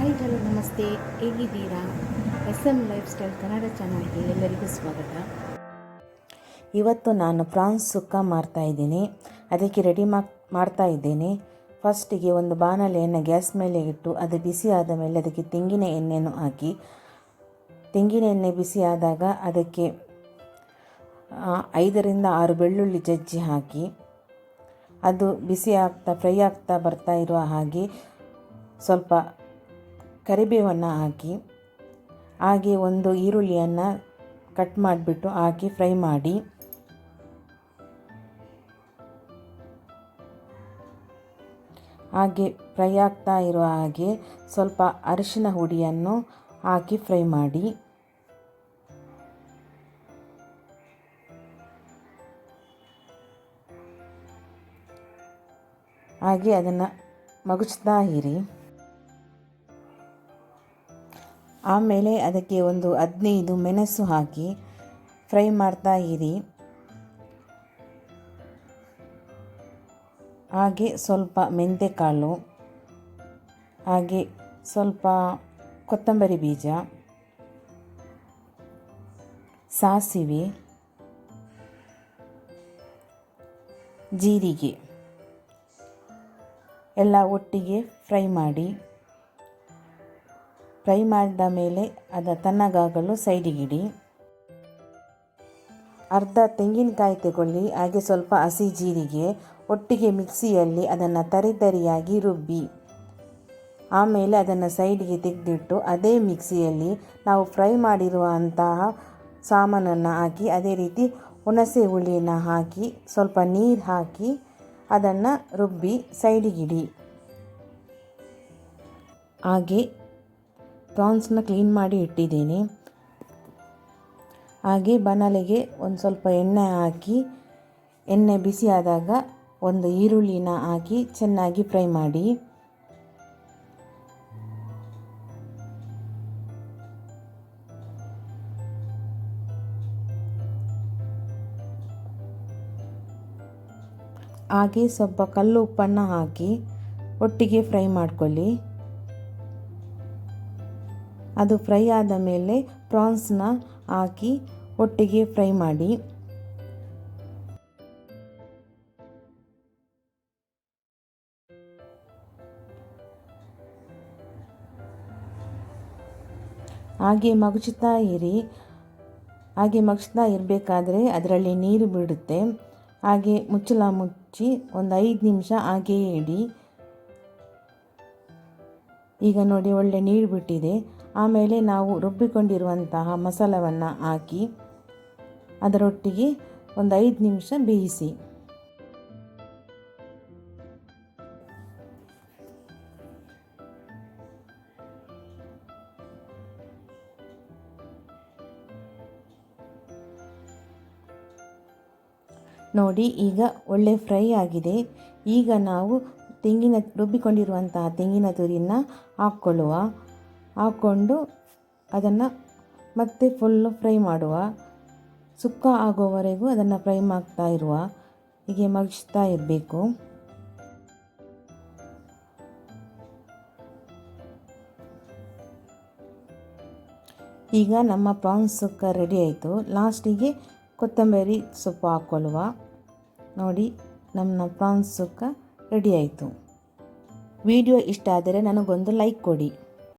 Hi hello ನಮಸ್ತೆ. ಹೇಗಿದ್ದೀರಾ? S M life style Kannada ಚಾನಲ್ಗೆ ಎಲ್ಲರಿಗೂ ಸ್ವಾಗತ. ಇವತ್ತು ನಾನು ಪ್ರಾನ್ಸ್ ಸುಕ್ಕ ಮಾಡ್ತಾ ಇದ್ದೀನಿ. ಅದಕ್ಕೆ ರೆಡಿ ಮಾಡ್ತಾ ಇದ್ದೇನೆ. ಫಸ್ಟಿಗೆ ಒಂದು ಬಾಣಲೆಯನ್ನು ಗ್ಯಾಸ್ ಮೇಲೆ ಇಟ್ಟು ಅದು ಬಿಸಿ ಆದ ಮೇಲೆ ಅದಕ್ಕೆ ತೆಂಗಿನ ಎಣ್ಣೆಯನ್ನು ಹಾಕಿ, ತೆಂಗಿನ ಎಣ್ಣೆ ಬಿಸಿ ಆದಾಗ ಅದಕ್ಕೆ ಐದರಿಂದ ಆರು ಬೆಳ್ಳುಳ್ಳಿ ಜಜ್ಜಿ ಹಾಕಿ, ಅದು ಬಿಸಿ ಆಗ್ತಾ, ಫ್ರೈ ಆಗ್ತಾ ಬರ್ತಾ ಇರುವ ಹಾಗೆ ಸ್ವಲ್ಪ ಕರಿಬೇವನ್ನು ಹಾಕಿ, ಹಾಗೆ ಒಂದು ಈರುಳ್ಳಿಯನ್ನು ಕಟ್ ಮಾಡಿಬಿಟ್ಟು ಹಾಕಿ ಫ್ರೈ ಮಾಡಿ. ಹಾಗೆ ಫ್ರೈ ಆಗ್ತಾ ಇರುವ ಹಾಗೆ ಸ್ವಲ್ಪ ಅರಿಶಿನ ಹುಡಿಯನ್ನು ಹಾಕಿ ಫ್ರೈ ಮಾಡಿ. ಹಾಗೆ ಅದನ್ನು ಮಗುಚ್ತಾ ಇರಿ. ಆಮೇಲೆ ಅದಕ್ಕೆ ಒಂದು ಹದಿನೈದು ಮೆಣಸು ಹಾಕಿ ಫ್ರೈ ಮಾಡ್ತಾ ಇರಿ. ಹಾಗೆ ಸ್ವಲ್ಪ ಮೆಂತೆಕಾಳು, ಹಾಗೆ ಸ್ವಲ್ಪ ಕೊತ್ತಂಬರಿ ಬೀಜ, ಸಾಸಿವೆ, ಜೀರಿಗೆ ಎಲ್ಲ ಒಟ್ಟಿಗೆ ಫ್ರೈ ಮಾಡಿ ಫ್ರೈ ಮಾಡಿದ ಮೇಲೆ ಅದು ತಣ್ಣಗಾಗಲು ಸೈಡಿಗಿಡಿ ಅರ್ಧ ತೆಂಗಿನಕಾಯಿ ತಗೊಳ್ಳಿ, ಹಾಗೆ ಸ್ವಲ್ಪ ಹಸಿ ಜೀರಿಗೆ, ಒಟ್ಟಿಗೆ ಮಿಕ್ಸಿಯಲ್ಲಿ ಅದನ್ನು ತರಿತರಿಯಾಗಿ ರುಬ್ಬಿ. ಆಮೇಲೆ ಅದನ್ನು ಸೈಡಿಗೆ ತೆಗೆದಿಟ್ಟು ಅದೇ ಮಿಕ್ಸಿಯಲ್ಲಿ ನಾವು ಫ್ರೈ ಮಾಡಿರುವಂತಹ ಸಾಮಾನನ್ನು ಹಾಕಿ, ಅದೇ ರೀತಿ ಹುಣಸೆ ಹುಳಿನ ಹಾಕಿ, ಸ್ವಲ್ಪ ನೀರು ಹಾಕಿ ಅದನ್ನು ರುಬ್ಬಿ ಸೈಡಿಗಿಡಿ ಹಾಗೆ ಪ್ರಾನ್ಸ್ನ ಕ್ಲೀನ್ ಮಾಡಿ ಇಟ್ಟಿದ್ದೀನಿ. ಹಾಗೆ ಬನಲೆಗೆ ಒಂದು ಸ್ವಲ್ಪ ಎಣ್ಣೆ ಹಾಕಿ, ಎಣ್ಣೆ ಬಿಸಿ ಆದಾಗ ಒಂದು ಈರುಳ್ಳಿನ ಹಾಕಿ ಚೆನ್ನಾಗಿ ಫ್ರೈ ಮಾಡಿ. ಹಾಗೆ ಸ್ವಲ್ಪ ಕಲ್ಲು ಉಪ್ಪನ್ನು ಹಾಕಿ ಒಟ್ಟಿಗೆ ಫ್ರೈ ಮಾಡ್ಕೊಳ್ಳಿ. ಅದು ಫ್ರೈ ಆದ ಮೇಲೆ ಪ್ರಾನ್ಸ್ನ ಹಾಕಿ ಒಟ್ಟಿಗೆ ಫ್ರೈ ಮಾಡಿ. ಹಾಗೆ ಮಗುಚುತ್ತಾ ಇರಿ. ಹಾಗೆ ಮಗುಚ್ತಾ ಇರಬೇಕಾದ್ರೆ ಅದರಲ್ಲಿ ನೀರು ಬಿಡುತ್ತೆ. ಹಾಗೆ ಮುಚ್ಚಲ ಮುಚ್ಚಿ ಒಂದು ಐದು ನಿಮಿಷ ಹಾಗೆಯೇ ಇಡಿ. ಈಗ ನೋಡಿ ಒಳ್ಳೆ ನೀರು ಬಿಟ್ಟಿದೆ. ಆಮೇಲೆ ನಾವು ರುಬ್ಬಿಕೊಂಡಿರುವಂತಹ ಮಸಾಲವನ್ನು ಹಾಕಿ ಅದರೊಟ್ಟಿಗೆ ಒಂದು ಐದು ನಿಮಿಷ ಬೇಯಿಸಿ. ನೋಡಿ ಈಗ ಒಳ್ಳೆ ಫ್ರೈ ಆಗಿದೆ. ಈಗ ನಾವು ತೆಂಗಿನ ರುಬ್ಬಿಕೊಂಡಿರುವಂತಹ ತೆಂಗಿನ ತುರಿನ ಹಾಕ್ಕೊಳ್ಳುವ. ಹಾಕ್ಕೊಂಡು ಅದನ್ನು ಮತ್ತೆ ಫುಲ್ಲು ಫ್ರೈ ಮಾಡುವ. ಸುಕ್ಕ ಆಗೋವರೆಗೂ ಅದನ್ನು ಫ್ರೈ ಮಾಡ್ತಾ ಇರುವ ಹೀಗೆ ಮಗಿಸ್ತಾ ಇರಬೇಕು. ಈಗ ನಮ್ಮ ಪ್ರಾನ್ಸ್ ಸುಕ್ಕ ರೆಡಿ ಆಯಿತು. ಲಾಸ್ಟಿಗೆ ಕೊತ್ತಂಬರಿ ಸೊಪ್ಪು ಹಾಕ್ಕೊಳ್ಳುವ. ನೋಡಿ, ನಮ್ಮ ಪ್ರಾನ್ಸ್ ಸುಕ್ಕ ರೆಡಿ ಆಯಿತು. ವಿಡಿಯೋ ಇಷ್ಟ ಆದರೆ ನನಗೊಂದು ಲೈಕ್ ಕೊಡಿ.